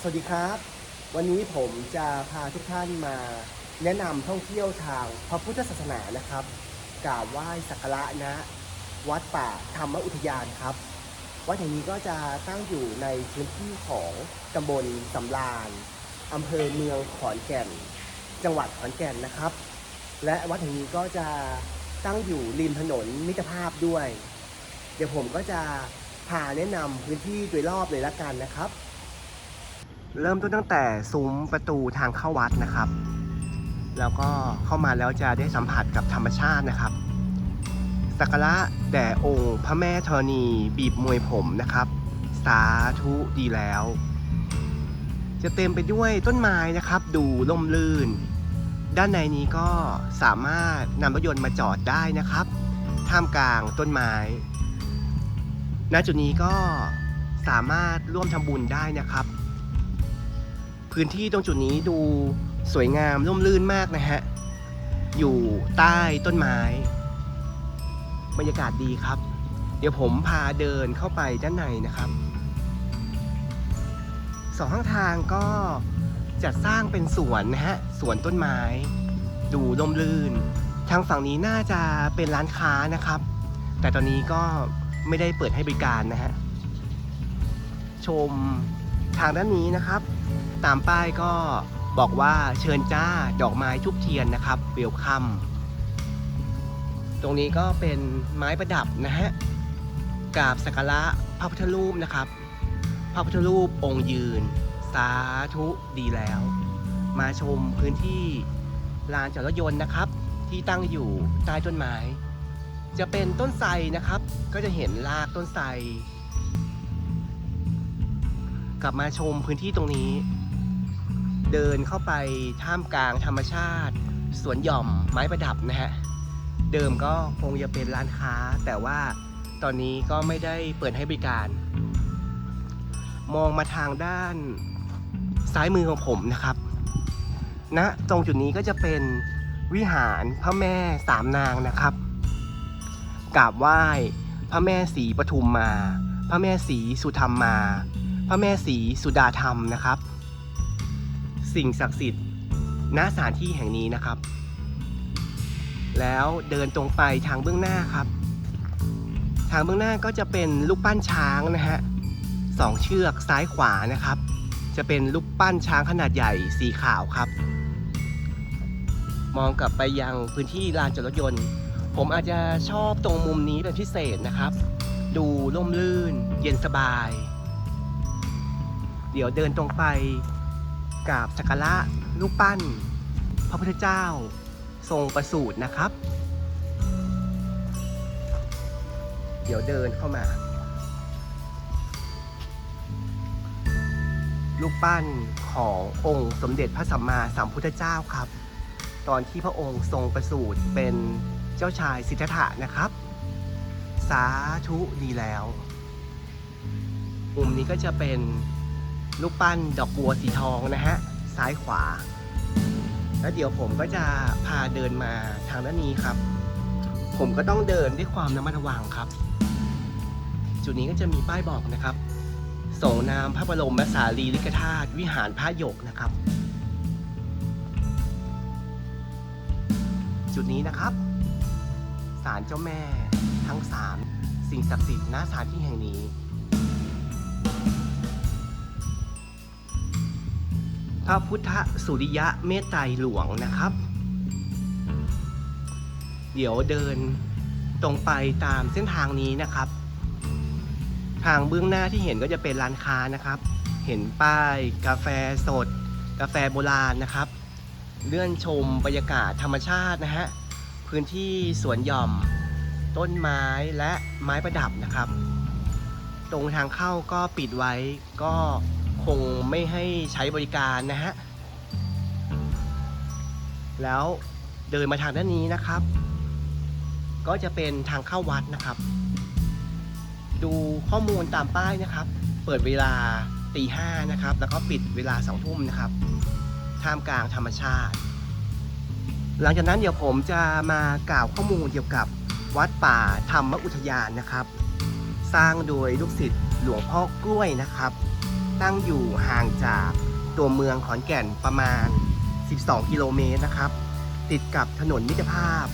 สวัสดีครับ วันนี้ผมจะพาทุกท่านมาแนะนำท่องเที่ยวทางพระพุทธศาสนานะครับกราบไหว้สักการะนะ วัดป่าธรรมอุทยานครับ วัดแห่งนี้ก็จะตั้งอยู่ในพื้นที่ของตำบลสำราญอำเภอเมืองขอนแก่น จังหวัดขอนแก่นนะครับ และวัดแห่งนี้ก็จะตั้งอยู่ริมถนนมิตรภาพด้วย เดี๋ยวผมก็จะพาแนะนำพื้นที่โดยรอบเลยละกันนะครับ เริ่มต้นตั้งแต่ซุ้มประตูทางเข้าวัดนะครับ แล้วก็เข้ามาแล้วจะได้สัมผัสกับธรรมชาตินะครับ สักการะแด่องค์พระแม่ธรณีบีบมวยผมนะครับ สาธุดีแล้ว จะเต็มไปด้วยต้นไม้นะครับ ดูล่มลื่น ด้านในนี้ก็สามารถนำรถยนต์มาจอดได้นะครับ ท่ามกลางต้นไม้ ณ จุดนี้ก็สามารถร่วมทำบุญได้นะครับ พื้นที่ตรงจุดนี้ดูสวยงามร่มรื่นมากนะฮะ อยู่ใต้ต้นไม้ บรรยากาศดีครับ เดี๋ยวผมพาเดินเข้าไปด้านในนะครับ สองข้างทางก็จัดสร้างเป็นสวนนะฮะ สวนต้นไม้ ดูร่มรื่น ทางฝั่งนี้น่าจะเป็นร้านค้านะครับ แต่ตอนนี้ก็ไม่ได้เปิดให้บริการนะฮะ ชมทางด้านนี้นะครับ ตามป้ายก็บอกว่าเชิญจ้าดอกไม้ทุกเทียนนะครับเวลคัมตรงนี้ก็เป็นไม้ประดับนะฮะกราบสักการะพระพุทธรูปนะครับ พระพุทธรูปองค์ยืน สาธุดีแล้ว มาชมพื้นที่ลานจอดรถยนต์นะครับ ที่ตั้งอยู่ใต้ต้นไม้ จะเป็นต้นไทรนะครับ ก็จะเห็นรากต้นไทรกลับมาชมพื้นที่ตรงนี้ เดินเข้าไปท่ามกลางธรรมชาติ สวนหย่อมไม้ประดับนะฮะ เดิมก็คงจะเป็นร้านค้า แต่ว่าตอนนี้ก็ไม่ได้เปิดให้บริการ มองมาทางด้านซ้ายมือของผมนะครับณนะตรงจุดนี้ก็จะเป็นวิหารพระแม่สามนางนะครับกราบไหว้พระแม่ศรีปทุมมา พระแม่ศรีสุธรรมมา พระแม่ศรีสุดาธรรมนะครับ สิ่งศักดิ์สิทธิ์ณสถานที่แห่งนี้นะครับ แล้วเดินตรงไปทางเบื้องหน้าครับ ทางเบื้องหน้าก็จะเป็นรูปปั้นช้างนะฮะสองเชือกซ้ายขวานะครับ จะเป็นรูปปั้นช้างขนาดใหญ่สีขาวครับ มองกลับไปยังพื้นที่ลานจอดรถยนต์ ผมอาจจะชอบตรงมุมนี้เป็นพิเศษนะครับ ดูร่มรื่น เย็นสบาย เดี๋ยวเดินตรงไป กราบสักการะรูปปั้น พระพุทธเจ้าทรงประสูตินะครับ เดี๋ยวเดินเข้ามารูปปั้นขององค์สมเด็จพระสัมมาสัมพุทธเจ้าครับ ตอนที่พระองค์ทรงประสูติเป็นเจ้าชายสิทธัตถะนะครับ สาธุดีแล้วมุมนี้ก็จะเป็น รูปปั้นดอกบัวสีทองนะฮะ ซ้ายขวา แล้วเดี๋ยวผมก็จะพาเดินมาทางด้านนี้ครับ ผมก็ต้องเดินด้วยความระมัดระวังครับ จุดนี้ก็จะมีป้ายบอกนะครับส่งนามพระบรมสารีริกธาตุวิหารพระยกนะครับ จุดนี้นะครับศาลเจ้าแม่ทั้งสามสิ่งศักดิ์สิทธิ์ณสถานที่แห่งนี้ พระพุทธสุริยะเมตไตรหลวงนะครับ เดี๋ยวเดินตรงไปตามเส้นทางนี้นะครับ ทางเบื้องหน้าที่เห็นก็จะเป็นร้านค้านะครับ เห็นป้ายกาแฟสด กาแฟโบราณนะครับ เลื่อนชมบรรยากาศธรรมชาตินะฮะ พื้นที่สวนหย่อม ต้นไม้และไม้ประดับนะครับ ตรงทางเข้าก็ปิดไว้ก็ คงไม่ให้ใช้บริการนะฮะ แล้วเดินมาทางด้านนี้นะครับ ก็จะเป็นทางเข้าวัดนะครับ ดูข้อมูลตามป้ายนะครับ เปิดเวลาตีห้านะครับ แล้วก็ปิดเวลาสองทุ่มนะครับ ท่ามกลางธรรมชาติ หลังจากนั้นเดี๋ยวผมจะมากล่าวข้อมูลเกี่ยวกับวัดป่าธรรมอุทยานนะครับ สร้างโดยลูกศิษย์หลวงพ่อกล้วยนะครับ ตั้งอยู่ห่างจากตัวเมืองขอนแก่นประมาณ 12 กิโลเมตรนะครับ ติดกับถนนมิตรภาพ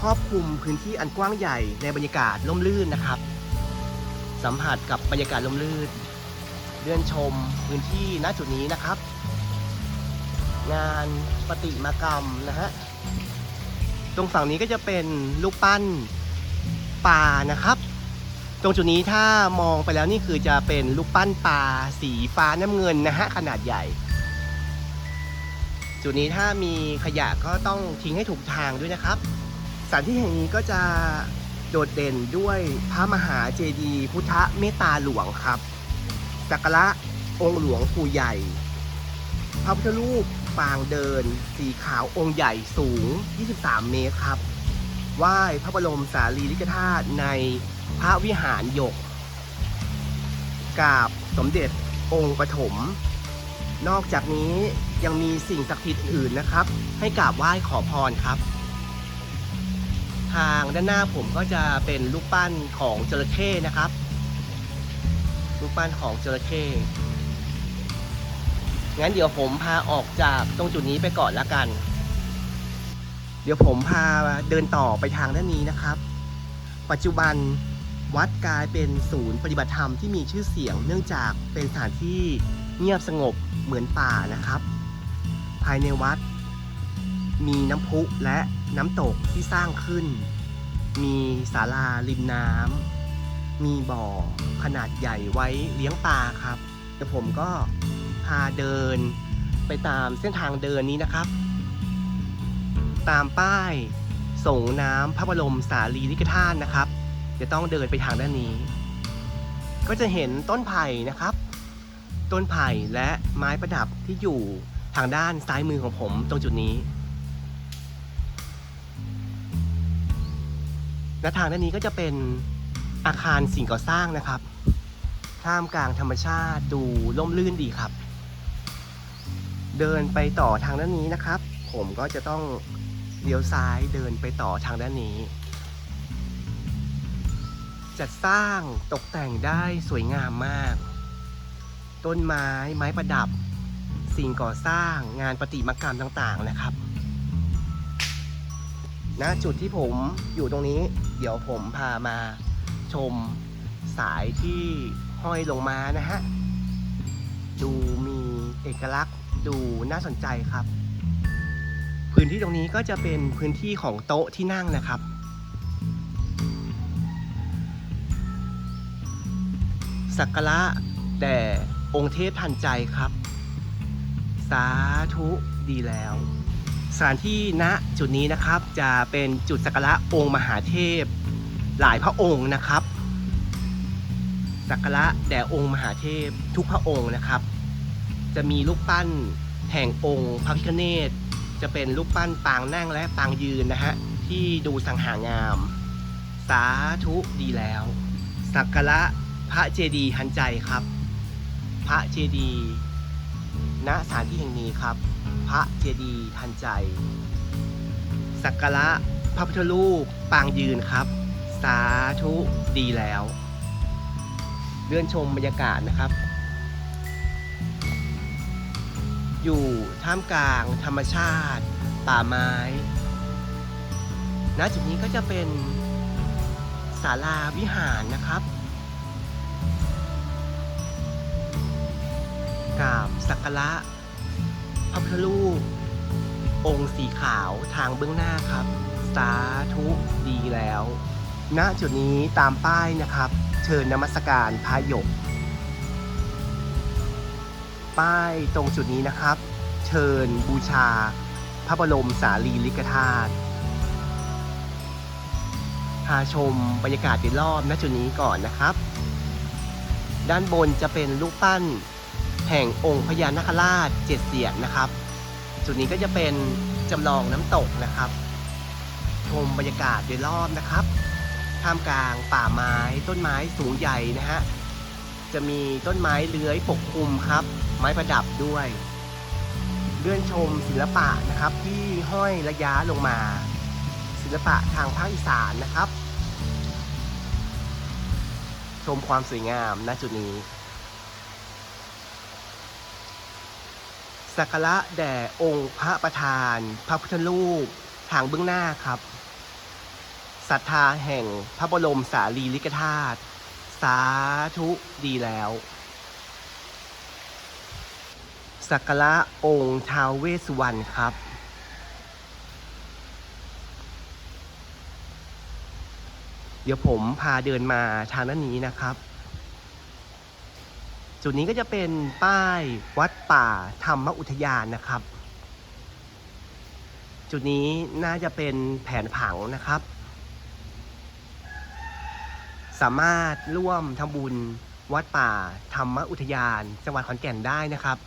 ครอบคลุมพื้นที่อันกว้างใหญ่ในบรรยากาศร่มรื่นนะครับ สัมผัสกับบรรยากาศร่มรื่นเดินชมพื้นที่ณจุดนี้นะครับ งานปฏิมากรรมนะฮะตรงฝั่งนี้ก็จะเป็นรูปปั้นปลานะครับ รงจุดนี้ถ้ามองไปแล้วนี่คือจะเป็นรูปปั้นปลาสีฟ้าน้ำเงินนะฮะขนาดใหญ่ จุดนี้ถ้ามีขยะก็ต้องทิ้งให้ถูกทางด้วยนะครับสถานที่แห่งนี้ก็จะโดดเด่นด้วยพระมหาเจดีย์พุทธเมตตาหลวงครับสักการะองค์หลวงปู่ใหญ่ พระพุทธรูปปางเดิน สีขาวองค์ใหญ่สูง 23 เมตรครับไหว้พระบรมสารีริกธาตุใน พระวิหารหยก กาบสมเด็จองค์ปฐม นอกจากนี้ยังมีสิ่งศักดิ์สิทธิ์อื่นนะครับ ให้กราบไหว้ขอพรครับ ทางด้านหน้าผมก็จะเป็นรูปปั้นของจระเข้นะครับ รูปปั้นของจระเข้งั้นเดี๋ยวผมพาออกจากตรงจุดนี้ไปก่อนละกัน เดี๋ยวผมพาเดินต่อไปทางด้านนี้นะครับ ปัจจุบัน วัดกลายเป็นศูนย์ปฏิบัติธรรมที่มีชื่อเสียง เนื่องจากเป็นสถานที่เงียบสงบเหมือนป่านะครับ ภายในวัด มีน้ำพุและน้ำตกที่สร้างขึ้น มีศาลาริมน้ำมีบ่อขนาดใหญ่ไว้เลี้ยงปลาครับเดี๋ยวผมก็พาเดินไปตามเส้นทางเดินนี้นะครับ ตามป้ายส่งน้ำพระบรมสารีริกธาตุนะครับ จะต้องเดินไปทางด้านนี้ ก็จะเห็นต้นไผ่นะครับ ต้นไผ่และไม้ประดับที่อยู่ทางด้านซ้ายมือของผมตรงจุดนี้ และทางด้านนี้ก็จะเป็นอาคารสิ่งก่อสร้างนะครับ ท่ามกลางธรรมชาติดูร่มรื่นดีครับ เดินไปต่อทางด้านนี้นะครับ ผมก็จะต้องเลี้ยวซ้ายเดินไปต่อทางด้านนี้ จัดสร้างตกแต่งได้สวยงามมาก ต้นไม้ไม้ประดับ สิ่งก่อสร้างงานประติมากรรมต่างๆนะครับณจุดที่ผมอยู่ตรงนี้ เดี๋ยวผมพามาชมสายที่ห้อยลงมานะฮะ ดูมีเอกลักษณ์ดูน่าสนใจครับ พื้นที่ตรงนี้ก็จะเป็นพื้นที่ของโต๊ะที่นั่งนะครับ สักการะแด่องค์เทพทันใจครับ สาธุดีแล้วสถานที่ณจุดนี้นะครับจะเป็นจุดสักการะองค์มหาเทพ หลายพระองค์นะครับ สักการะแด่องค์มหาเทพทุกพระองค์นะครับ จะมีรูปปั้นแห่งองค์พระพิฆเนศจะเป็นรูปปั้นปางนั่งและปางยืนนะฮะที่ดูสังหางาม สาธุดีแล้ว สักการะ พระเจดีย์ทันใจครับ พระเจดีย์ณสถานที่แห่งนี้ครับ พระเจดีย์ทันใจ สักการะพระพุทธรูปปางยืนครับ สาธุดีแล้วเดินชมบรรยากาศนะครับ อยู่ท่ามกลางธรรมชาติ ป่าไม้ณจุดนี้ก็จะเป็นศาลาวิหารนะครับ กราบสักการะพระพุทธรูปองค์สีขาวทางเบื้องหน้าครับ สาธุดีแล้ว ณจุดนี้ตามป้ายนะครับ เชิญนมัสการพระหยก ป้ายตรงจุดนี้นะครับ เชิญบูชา พระบรมสารีริกธาตุพาชมบรรยากาศโดยรอบณจุดนี้ก่อนนะครับ ด้านบนจะเป็นรูปปั้น แห่งองค์พญานาคราชเจ็ดเสียนนะครับ จุดนี้ก็จะเป็นจำลองน้ำตกนะครับ ชมบรรยากาศโดยรอบนะครับ ท่ามกลางป่าไม้ต้นไม้สูงใหญ่นะฮะ จะมีต้นไม้เลื้อยปกคลุมครับ ไม้ประดับด้วยเลื่อนชมศิลปะนะครับที่ห้อยระยะลงมา ศิลปะทางภาคอีสานนะครับ ชมความสวยงามณจุดนี้ สักการะแด่องค์พระประธาน พระพุทธรูปทางเบื้องหน้าครับศรัทธาแห่งพระบรมสารีริกธาตุสาธุดีแล้วสักการะองค์ท้าวเวสสุวรรณครับ เดี๋ยวผมพาเดินมาทางด้านนี้นะครับ จุดนี้ก็จะเป็นป้ายวัดป่าธรรมอุทยานนะครับ จุดนี้น่าจะเป็นแผนผังนะครับ สามารถร่วมทำบุญวัดป่าธรรมอุทยาน จังหวัดขอนแก่นได้นะครับ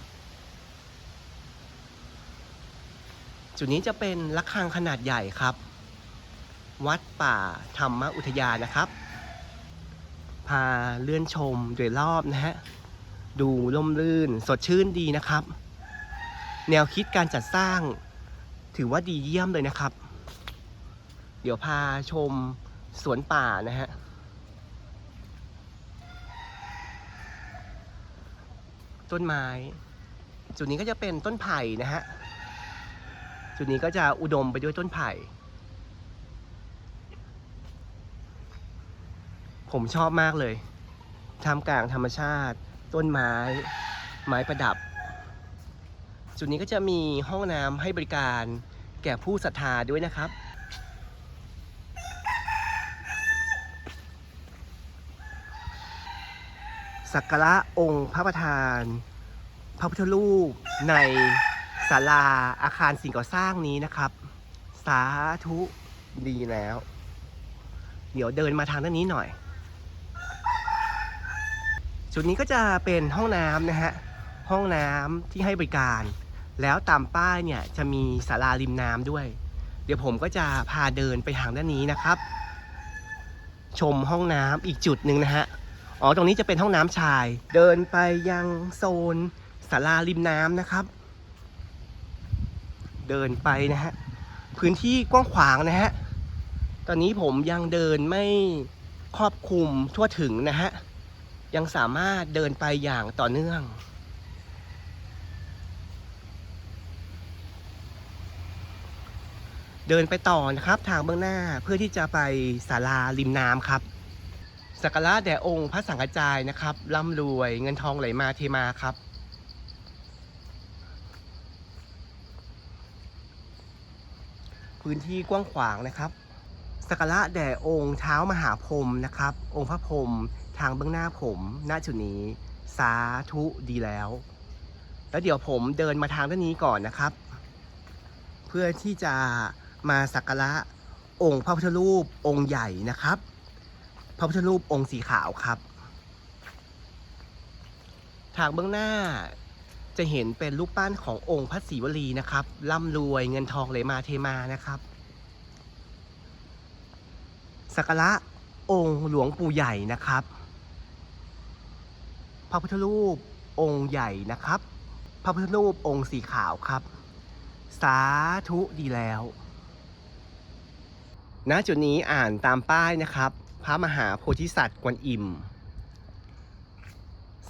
จุดนี้จะเป็นระฆังขนาดใหญ่ครับ วัดป่าธรรมอุทยานนะครับ พาเลื่อนชมโดยรอบนะฮะ ดูร่มรื่น สดชื่นดีนะครับ แนวคิดการจัดสร้าง ถือว่าดีเยี่ยมเลยนะครับ เดี๋ยวพาชมสวนป่านะฮะต้นไม้ จุดนี้ก็จะเป็นต้นไผ่นะฮะ จุดนี้ก็จะอุดมไปด้วยต้นไผ่ ผมชอบมากเลยท่ามกลางธรรมชาติ ต้นไม้ ไม้ประดับ จุดนี้ก็จะมีห้องน้ำให้บริการแก่ผู้ศรัทธาด้วยนะครับ สักการะองค์พระประธาน พระพุทธรูปในศาลาอาคารสิ่งก่อสร้างนี้นะครับ สาธุดีแล้ว เดี๋ยวเดินมาทางด้านนี้หน่อย จุดนี้ก็จะเป็นห้องน้ำนะฮะ ห้องน้ำที่ให้บริการ แล้วตามป้ายเนี่ยจะมีศาลาริมน้ำด้วย เดี๋ยวผมก็จะพาเดินไปทางด้านนี้นะครับ ชมห้องน้ำอีกจุดหนึ่งนะฮะ อ๋อ ตรงนี้จะเป็นห้องน้ำชาย เดินไปยังโซนศาลาริมน้ำนะครับ เดินไปนะฮะ พื้นที่กว้างขวางนะฮะ ตอนนี้ผมยังเดินไม่ครอบคลุมทั่วถึงนะฮะ ยังสามารถเดินไปอย่างต่อเนื่อง เดินไปต่อนะครับทางเบื้องหน้าเพื่อที่จะไปศาลาริมน้ำครับสักการะแด่องค์พระสังฆจายนะครับร่ำรวยเงินทองไหลมาเทมาครับ พื้นที่กว้างขวางนะครับ สักการะแด่องค์เท้ามหาพรมนะครับ องค์พระพรมทางเบื้องหน้าผมณจุดนี้สาธุดีแล้ว แล้วเดี๋ยวผมเดินมาทางด้านนี้ก่อนนะครับ เพื่อที่จะมาสักการะองค์พระพุทธรูปองค์ใหญ่นะครับ พระพุทธรูปองค์สีขาวครับ ทางเบื้องหน้าจะเห็นเป็นรูปปั้นขององค์พระศรีวลีนะครับร่ำรวยเงินทองไหลมาเทมานะครับ สักการะองค์หลวงปู่ใหญ่นะครับ พระพุทธรูปองค์ใหญ่นะครับ พระพุทธรูปองค์สีขาวครับ สาธุดีแล้ว ณจุดนี้อ่านตามป้ายนะครับ พระมหาโพธิสัตว์กวนอิม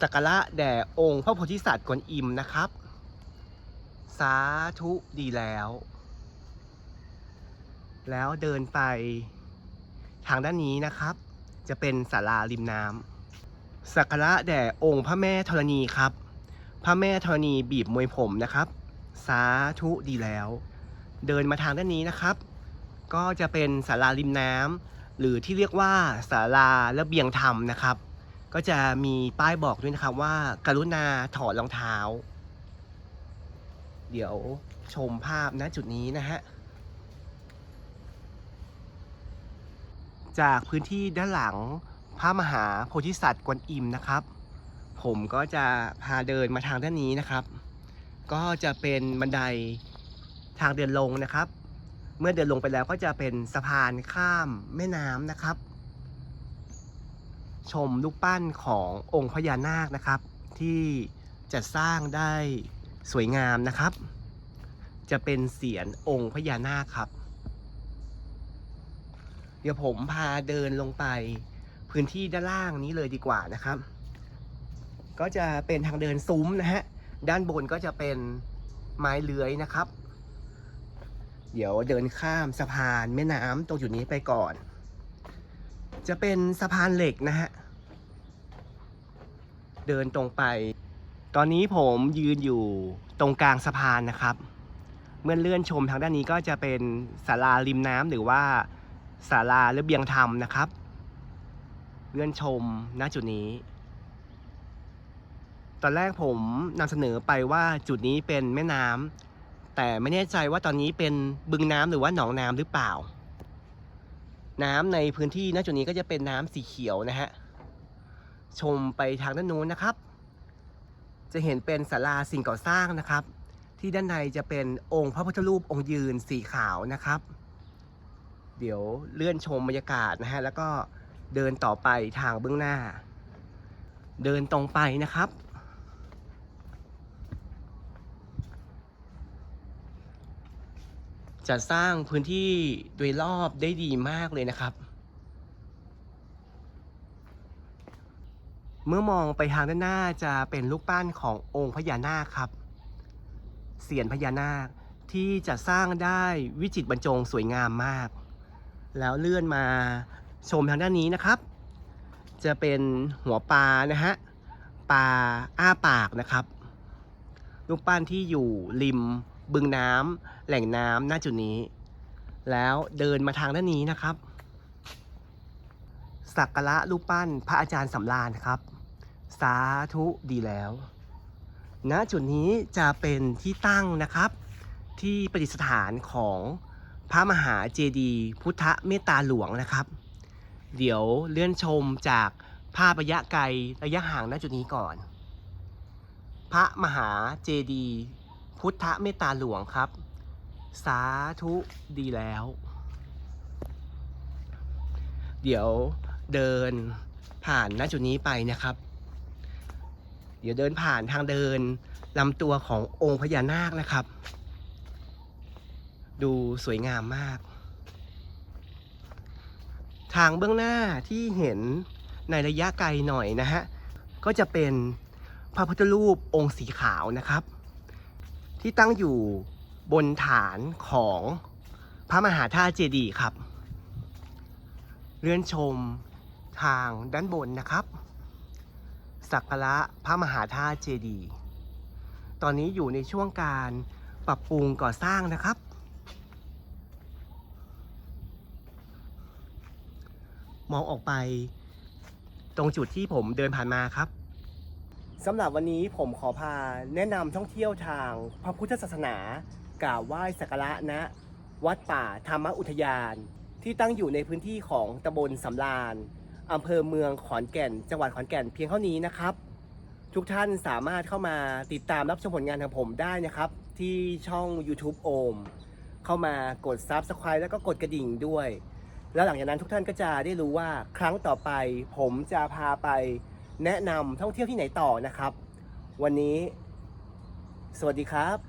สักการะแด่องค์พระโพธิสัตว์กวนอิมนะครับ สาธุดีแล้ว แล้วเดินไป ทางด้านนี้นะครับ จะเป็นศาลาริมน้ำสักการะแด่องค์พระแม่ธรณีครับ พระแม่ธรณีบีบมวยผมนะครับ สาธุดีแล้ว เดินมาทางด้านนี้นะครับ ก็จะเป็นศาลาริมน้ำหรือที่เรียกว่าศาลาระเบียงธรรมนะครับ ก็จะมีป้ายบอกด้วยนะครับว่า กรุณาถอดรองเท้า เดี๋ยวชมภาพณจุดนี้นะฮะ จากพื้นที่ด้านหลังพระมหาโพธิสัตว์กวนอิมนะครับ ผมก็จะพาเดินมาทางด้านนี้นะครับ ก็จะเป็นบันไดทางเดินลงนะครับ เมื่อเดินลงไปแล้วก็จะเป็นสะพานข้ามแม่น้ำนะครับ ชมรูปปั้นขององค์พญานาคนะครับ ที่จัดสร้างได้สวยงามนะครับ จะเป็นเสียนองค์พญานาคครับ เดี๋ยวผมพาเดินลงไปพื้นที่ด้านล่างนี้เลยดีกว่านะครับ ก็จะเป็นทางเดินซุ้มนะฮะ ด้านบนก็จะเป็นไม้เลื้อยนะครับ เดี๋ยวเดินข้ามสะพานแม่น้ำตรงจุดนี้ไปก่อน จะเป็นสะพานเหล็กนะฮะ เดินตรงไป ตอนนี้ผมยืนอยู่ตรงกลางสะพานนะครับ เมื่อเลื่อนชมทางด้านนี้ก็จะเป็นศาลาริมน้ำหรือว่า ศาลาระเบียงธรรมนะครับเลื่อนชมณจุดนี้ ตอนแรกผมนำเสนอไปว่าจุดนี้เป็นแม่น้ำแต่ไม่แน่ใจว่าตอนนี้เป็นบึงน้ำหรือว่าหนองน้ำหรือเปล่า น้ำในพื้นที่ณจุดนี้ก็จะเป็นน้ำสีเขียวนะฮะชมไปทางด้านนู้นนะครับ จะเห็นเป็นศาลาสิ่งก่อสร้างนะครับ ที่ด้านในจะเป็นองค์พระพุทธรูปองค์ยืนสีขาวนะครับ เดี๋ยวเลื่อนชมบรรยากาศนะฮะ แล้วก็เดินต่อไปทางเบื้องหน้า เดินตรงไปนะครับ จะสร้างพื้นที่โดยรอบได้ดีมากเลยนะครับ เมื่อมองไปทางด้านหน้าจะเป็นรูปปั้นขององค์พญานาคครับเสียนพญานาคที่จะสร้างได้วิจิตรบรรจงสวยงามมาก แล้วเลื่อนมาชมทางด้านนี้นะครับ จะเป็นหัวปลานะฮะปลาอ้าปากนะครับรูปปั้นที่อยู่ริมบึงน้ำแหล่งน้ำหน้าจุดนี้ แล้วเดินมาทางด้านนี้นะครับสักการะรูปปั้นพระอาจารย์สำราญครับ สาธุดีแล้วณจุดนี้จะเป็นที่ตั้งนะครับ ที่ประดิษฐานของ พระมหาเจดีย์พุทธเมตตาหลวงนะครับ เดี๋ยวเลื่อนชมจากภาพระยะไกลระยะห่างณจุดนี้ก่อน พระมหาเจดีย์พุทธเมตตาหลวงครับ สาธุดีแล้ว เดี๋ยวเดินผ่านณจุดนี้ไปนะครับ เดี๋ยวเดินผ่านทางเดินลำตัวขององค์พญานาคนะครับ ดูสวยงามมาก ทางเบื้องหน้าที่เห็นในระยะไกลหน่อยนะฮะ ก็จะเป็นพระพุทธรูปองค์สีขาวนะครับ ที่ตั้งอยู่บนฐานของพระมหาธาตุเจดีย์ครับ เลื่อนชมทางด้านบนนะครับ สักการะพระมหาธาตุเจดีย์ตอนนี้อยู่ในช่วงการปรับปรุงก่อสร้างนะครับ มองออกไป ตรงจุดที่ผมเดินผ่านมาครับสำหรับวันนี้ผมขอพาแนะนำท่องเที่ยวทางพระพุทธศาสนากราบไหว้สักการะณวัดป่าธรรมอุทยาน ที่ตั้งอยู่ในพื้นที่ของตำบลสำราญอำเภอเมืองขอนแก่น จังหวัดขอนแก่นเพียงเท่านี้นะครับ ทุกท่านสามารถเข้ามาติดตามรับชมผลงานของผมได้นะครับ ที่ช่อง YouTube โอม เข้ามากด Subscribe แล้วก็กดกระดิ่งด้วย แล้วหลังจากนั้นทุกท่านก็จะได้รู้ว่าครั้งต่อไปผมจะพาไปแนะนำท่องเที่ยวที่ไหนต่อนะครับ วันนี้ สวัสดีครับ